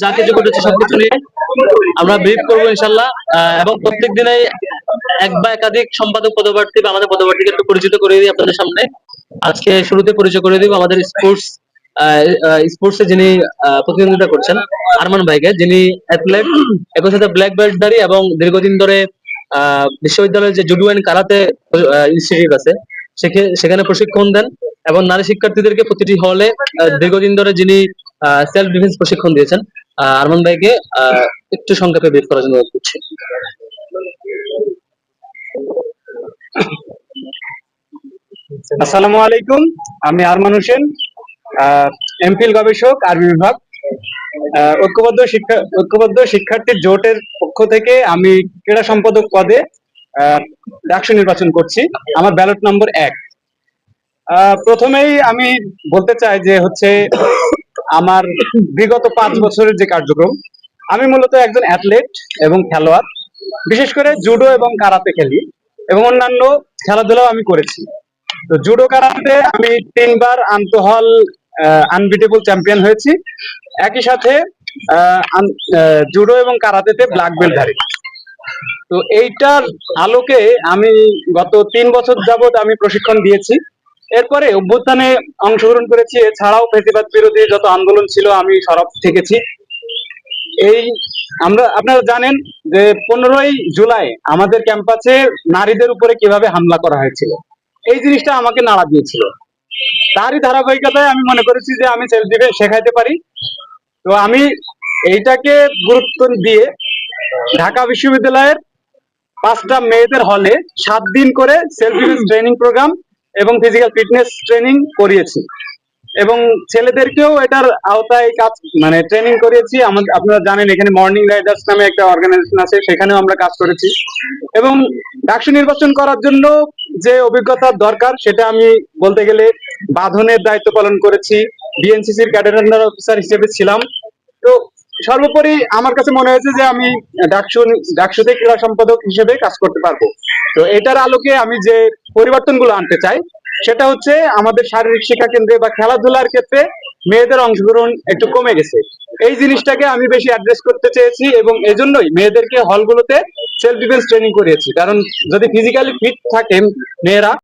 যা কিছু সবকিছু নিয়ে আমরা ব্রিফ করব ইনশাল্লাহ এবং প্রত্যেক দিনে এক বা একাধিক সম্পাদক পদপ্রার্থী বা আমাদের পদপ্রার্থীকে একটু পরিচিত করে দিই আপনাদের সামনে। আজকে শুরুতে পরিচয় করে দিব আমাদের স্পোর্টস স্পোর্টসে যিনি প্রতিদ্বন্দ্বিতা করছেন, আরমান ভাইকে, যিনি অ্যাথলেট একই সাথে ব্ল্যাক বেল্ট দাঁড়ি এবং দীর্ঘদিন ধরে বিশ্ববিদ্যালয়ের যে জুডো অ্যান্ড কারাতে ইনস্টিটিউট আছে, সেখে- সেখানে প্রশিক্ষণ দেন এবং নারী শিক্ষার্থীদেরকে প্রতিটি হলে দীর্ঘদিন ধরে যিনি সেলফ ডিফেন্স প্রশিক্ষণ দিয়েছেন। আরমান ভাইকে একটু সংক্ষেপে বের করার জন্য করছি। আসসালামু আলাইকুম, আমি আরমান হোসেন এমফিল গবেষক, আরবি বিভাগ। ঐক্যবদ্ধ শিক্ষা, ঐক্যবদ্ধ শিক্ষার্থীর জোটের পক্ষ থেকে আমি ক্রীড়া সম্পাদক পদে ডাকসু নির্বাচন করছি। আমার ব্যালট নম্বর এক। প্রথমেই আমি বলতে চাই যে হচ্ছে আমার বিগত পাঁচ বছরের যে কার্যক্রম, আমি মূলত একজন অ্যাথলেট এবং খেলোয়াড়, বিশেষ করে জুডো এবং কারাতে খেলি এবং অন্যান্য খেলাধুলাও আমি করেছি। তো জুডো কারাতে আমি তিনবার আন্তঃহল আনবিটেবল চ্যাম্পিয়ন হয়েছি। একই সাথে জুডো এবং কারাতেতে ব্ল্যাক বেল্ট ধারী। তো এইটার আলোকে আমি গত তিন বছর যাবত আমি প্রশিক্ষণ দিয়েছি। এরপরে অভ্যুত্থানে অংশগ্রহণ করেছি। এছাড়াও ফেসিবাদ বিরোধী যত আন্দোলন ছিল, আমি সরব থেকেছি। এই আমরা, আপনারা জানেন যে পনেরোই জুলাই আমাদের ক্যাম্পাসে নারীদের উপরে কীভাবে হামলা করা হয়েছিল। এই জিনিসটা আমাকে নাড়া দিয়েছিল। তারই ধারাবাহিকতায় আমি মনে করেছি যে আমি সেলফ ডিফেন্স শেখাইতে পারি। তো আমি এইটাকে গুরুত্ব দিয়ে ঢাকা বিশ্ববিদ্যালয়ের পাঁচটা মেয়েদের হলে সাত দিন করে সেলফ ডিফেন্স ট্রেনিং প্রোগ্রাম এবং ফিজিক্যাল ফিটনেস ট্রেনিং করিয়েছি। এবং ছেলেদেরকেও এটার আওতায় কাজ মানে ট্রেনিং করিয়েছি। আমাদের আপনারা জানেন এখানে মর্নিং রাইডার্স নামে একটা অর্গানাইজেশন আছে, সেখানেও আমরা কাজ করেছি। এবং ডাকসু নির্বাচন করার জন্য যে অভিজ্ঞতার দরকার, সেটা আমি বলতে গেলে বাঁধনের দায়িত্ব পালন করেছি। বিএনসিসির ক্যাডার অফিসার হিসেবে ছিলাম। সর্বোপরি আমার কাছে মনে হয়েছে যে আমি ডাকসু, ডাকসুতে ক্রীড়া সম্পাদক হিসেবে কাজ করতে পারব। তো এটার আলোকে আমি যে পরিবর্তনগুলো আনতে চাই, সেটা হচ্ছে আমাদের শারীরিক শিক্ষা কেন্দ্রে বা খেলাধুলার ক্ষেত্রে মেয়েদের অংশগ্রহণ একটু কমে গেছে। এই জিনিসটাকে আমি বেশি অ্যাড্রেস করতে চেয়েছি এবং এজন্যই মেয়েদেরকে হলগুলোতে সেলফ ডিফেন্স ট্রেনিং করিয়েছি। কারণ যদি ফিজিক্যালি ফিট থাকেন মেয়েরা